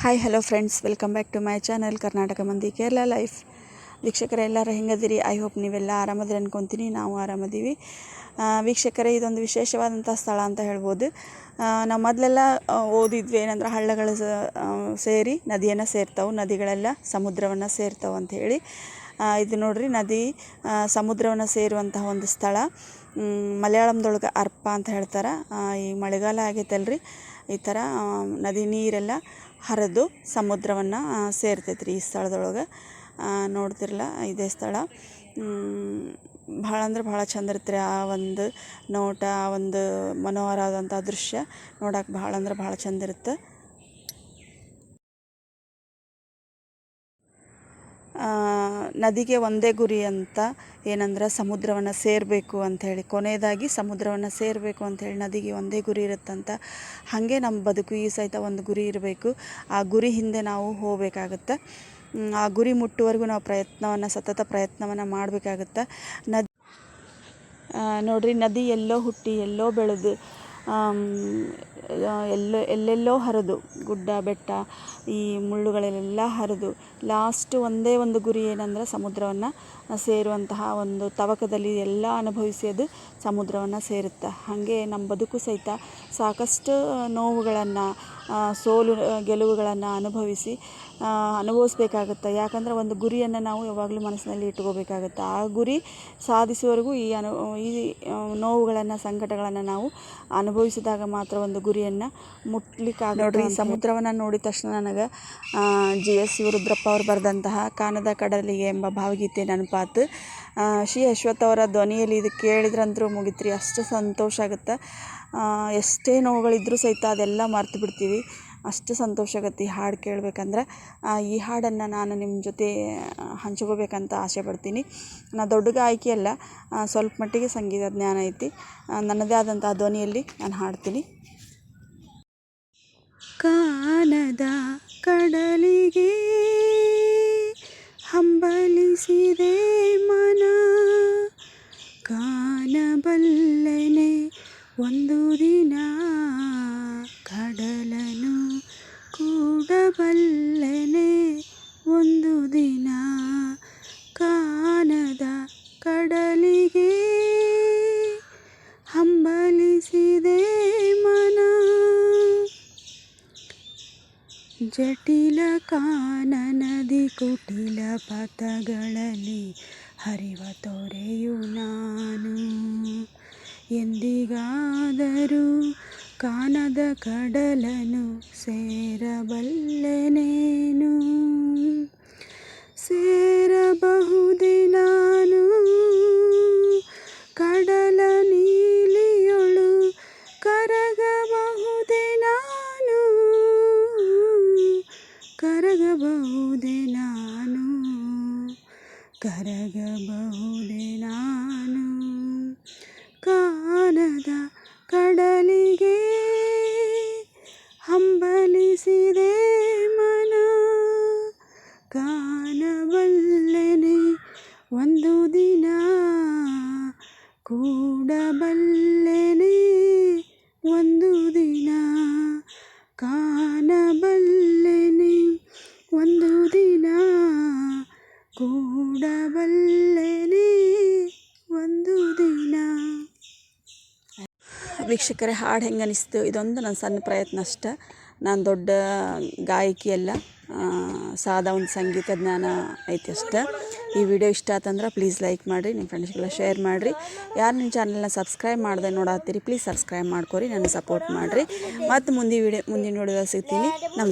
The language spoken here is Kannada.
Hi hello friends welcome back to my channel Karnataka ಮಂದಿ ಕೇರಳ ಲೈಫ್ ವೀಕ್ಷಕರೇ, ಎಲ್ಲರೂ ಹೆಂಗದಿರಿ? ಐ ಹೋಪ್ ನೀವೆಲ್ಲ ಆರಾಮದ್ರಿ ಅನ್ಕೊತೀನಿ. ನಾವು ಆರಾಮದೀವಿ. ವೀಕ್ಷಕರೇ, ಇದೊಂದು ವಿಶೇಷವಾದಂಥ ಸ್ಥಳ ಅಂತ ಹೇಳ್ಬೋದು. ನಾವು ಮೊದಲೆಲ್ಲ ಓದಿದ್ವಿ. ಏನಂದ್ರೆ ಹಳ್ಳಗಳು ಸೇರಿ ನದಿಯನ್ನು ಸೇರ್ತಾವೆ. ನದಿಗಳೆಲ್ಲ ಸಮುದ್ರವನ್ನು ಸೇರ್ತಾವೆ ಹೇಳಿ. ಇದು ನೋಡಿರಿ, ನದಿ ಸಮುದ್ರವನ್ನು ಸೇರುವಂತಹ ಒಂದು ಸ್ಥಳ. ಮಲಯಾಳಂದೊಳಗೆ ಅರ್ಪ ಅಂತ ಹೇಳ್ತಾರೆ. ಈ ಮಳೆಗಾಲ ಆಗೈತಲ್ರಿ. ಈ ಥರ ನದಿ ನೀರೆಲ್ಲ ಹರಿದು ಸಮುದ್ರವನ್ನು ಸೇರ್ತೈತೆ ರೀ ಈ ಸ್ಥಳದೊಳಗೆ. ನೋಡ್ತಿರಲ್ಲ ಇದೇ ಸ್ಥಳ. ಭಾಳ ಅಂದ್ರೆ ಭಾಳ ಚಂದ ಇರುತ್ತೆ ಆ ಒಂದು ನೋಟ, ಆ ಒಂದು ಮನೋಹರವಾದಂಥ ದೃಶ್ಯ. ನೋಡಕ್ಕೆ ಭಾಳ ಅಂದ್ರೆ ಭಾಳ ಚಂದ ಇರುತ್ತೆ. ನದಿಗೆ ಒಂದೇ ಗುರಿ ಅಂತ ಏನಂದ್ರೆ ಸಮುದ್ರವನ್ನು ಸೇರಬೇಕು ಅಂಥೇಳಿ ಕೊನೆಯದಾಗಿ ಸಮುದ್ರವನ್ನು ಸೇರಬೇಕು ಅಂಥೇಳಿ ನದಿಗೆ ಒಂದೇ ಗುರಿ ಇರುತ್ತಂತ. ಹಾಗೆ ನಮ್ಮ ಬದುಕು ಈ ಸಹಿತ ಒಂದು ಗುರಿ ಇರಬೇಕು. ಆ ಗುರಿ ಹಿಂದೆ ನಾವು ಹೋಗಬೇಕಾಗತ್ತೆ. ಆ ಗುರಿ ಮುಟ್ಟುವರೆಗೂ ನಾವು ಪ್ರಯತ್ನವನ್ನು, ಸತತ ಪ್ರಯತ್ನವನ್ನು ಮಾಡಬೇಕಾಗತ್ತೆ. ನದಿ ನೋಡ್ರಿ, ನದಿ ಎಲ್ಲೋ ಹುಟ್ಟಿ ಎಲ್ಲೋ ಬೆಳೆದು ಎಲ್ಲೋ, ಎಲ್ಲೆಲ್ಲೋ ಹರಿದು, ಗುಡ್ಡ, ಬೆಟ್ಟ, ಈ ಮುಳ್ಳುಗಳಲ್ಲೆಲ್ಲ ಹರಿದು ಲಾಸ್ಟ್ ಒಂದೇ ಒಂದು ಗುರಿ ಏನಂದ್ರೆ ಸಮುದ್ರವನ್ನು ಸೇರುವಂತಹ ಒಂದು ತವಕದಲ್ಲಿ ಎಲ್ಲ ಅನುಭವಿಸಿ ಅದು ಸಮುದ್ರವನ್ನು ಸೇರುತ್ತೆ. ಹಾಗೆ ನಮ್ಮ ಬದುಕು ಸಹಿತ ಸಾಕಷ್ಟು ನೋವುಗಳನ್ನು ಸೋಲು ಗೆಲುವುಗಳನ್ನು ಅನುಭವಿಸಿ ಅನುಭವಿಸ್ಬೇಕಾಗುತ್ತೆ. ಯಾಕಂದರೆ ಒಂದು ಗುರಿಯನ್ನು ನಾವು ಯಾವಾಗಲೂ ಮನಸ್ಸಿನಲ್ಲಿ ಇಟ್ಕೋಬೇಕಾಗತ್ತೆ. ಆ ಗುರಿ ಸಾಧಿಸುವವರೆಗೂ ಈ ಅನು ಈ ನೋವುಗಳನ್ನು ಸಂಕಟಗಳನ್ನು ನಾವು ಅನುಭವಿಸಿದಾಗ ಮಾತ್ರ ಒಂದು ಗುರಿಯನ್ನು ಮುಟ್ಲಿಕ್ಕೆ ನೋಡ್ರಿ ಸಮುದ್ರವನ್ನು ನೋಡಿದ ತಕ್ಷಣ ನನಗೆ ಜಿ ಎಸ್ ರುದ್ರಪ್ಪ ಅವರು ಬರೆದಂತಹ ಕಾನದ ಕಡಲಿಗೆ ಎಂಬ ಭಾವಗೀತೆ ನೆನಪಾತು. ಶ್ರೀ ಅಶ್ವಥ್ ಅವರ ಧ್ವನಿಯಲ್ಲಿ ಇದು ಕೇಳಿದ್ರಂತರೂ ಮುಗಿತ್ರಿ. ಅಷ್ಟು ಸಂತೋಷ ಆಗುತ್ತೆ. ಎಷ್ಟೇ ನೋವುಗಳಿದ್ದರೂ ಸಹಿತ ಅದೆಲ್ಲ ಮರ್ತು ಬಿಡ್ತೀವಿ. ಅಷ್ಟು ಸಂತೋಷ ಆಗುತ್ತೆ ಈ ಹಾಡು ಕೇಳಬೇಕಂದ್ರೆ. ಈ ಹಾಡನ್ನು ನಾನು ನಿಮ್ಮ ಜೊತೆ ಹಂಚ್ಕೋಬೇಕಂತ ಆಸೆ ಪಡ್ತೀನಿ. ನಾ ದೊಡ್ಡ ಗಾಯಕಿ ಅಲ್ಲ. ಸ್ವಲ್ಪ ಮಟ್ಟಿಗೆ ಸಂಗೀತ ಜ್ಞಾನ ಐತಿ. ನನ್ನದೇ ಆದಂಥ ಧ್ವನಿಯಲ್ಲಿ ನಾನು ಹಾಡ್ತೀನಿ. ಕಾನದ ಕಡಲಿಗೆ ಹಂಬಲಿಸಿದೆ ಮನ ಕಾಣಬಲ್ಲೆನೆ ಒಂದು ದಿನ ಕಡಲನು ಕೂಡಬಲ್ಲನೆ ಒಂದು ದಿನ ಕಾನದ ಕಡಲಿಗೆ ಹಂಬಲಿಸಿದೆ ಜಟಿಲ ಕಾನನದಿ ಕುಟಿಲ ಪಥಗಳಲ್ಲಿ ಹರಿವ ತೊರೆಯು ನಾನು ಎಂದಿಗಾದರೂ ಕಾನದ ಕಡಲನು ಸೇರಬಲ್ಲೆನೇನು ಸೇರಬಹುದೇ ಕರಗಬಹುದೇ ನಾನು ಕಾನದ ಕಡಲಿಗೆ ಹಂಬಲಿಸಿದೆ ಮನ. ಕಾಣಬಲ್ಲೆನೆ ಒಂದು ದಿನ ಕೂಡಬಲ್ಲೆನೆ ಒಂದು ದಿನ ಕಾಣಬಲ್ಲೆನೆ ಒಂದು ದಿನ ಕೂಡಬಲ್ಲೆನೆ ಒಂದು ದಿನ ವೀಕ್ಷಕರೇ, ಹಾಡು ಹೆಂಗೆ ಅನಿಸ್ತು ಇದೊಂದು ನನ್ನ ಸಣ್ಣ ಪ್ರಯತ್ನ ಅಷ್ಟೆ. ನಾನು ದೊಡ್ಡ ಗಾಯಕಿ ಅಲ್ಲ ಸಾದಾ ಒಂದು ಸಂಗೀತ ಜ್ಞಾನ ಐತಿ ಅಷ್ಟೆ. ಈ ವಿಡಿಯೋ ಇಷ್ಟ ಆತಂದ್ರೆ ಪ್ಲೀಸ್ ಲೈಕ್ ಮಾಡಿರಿ ನಿಮ್ಮ ಫ್ರೆಂಡ್ಸ್ಗೆಲ್ಲ ಶೇರ್ ಮಾಡಿರಿ. ಯಾರು ನಿಮ್ಮ ಚಾನಲ್ನ ಸಬ್ಸ್ಕ್ರೈಬ್ ಮಾಡದೆ ನೋಡತ್ತೀರಿ, ಪ್ಲೀಸ್ ಸಬ್ಸ್ಕ್ರೈಬ್ ಮಾಡ್ಕೊರಿ, ನನ್ನ ಸಪೋರ್ಟ್ ಮಾಡಿರಿ. ಮತ್ತು ಮುಂದಿನ ವಿಡಿಯೋ, ಮುಂದಿನ ವಿಡಿಯೋದಲ್ಲಿ ಸಿಗ್ತೀನಿ. ನಮಸ್ಕಾರ.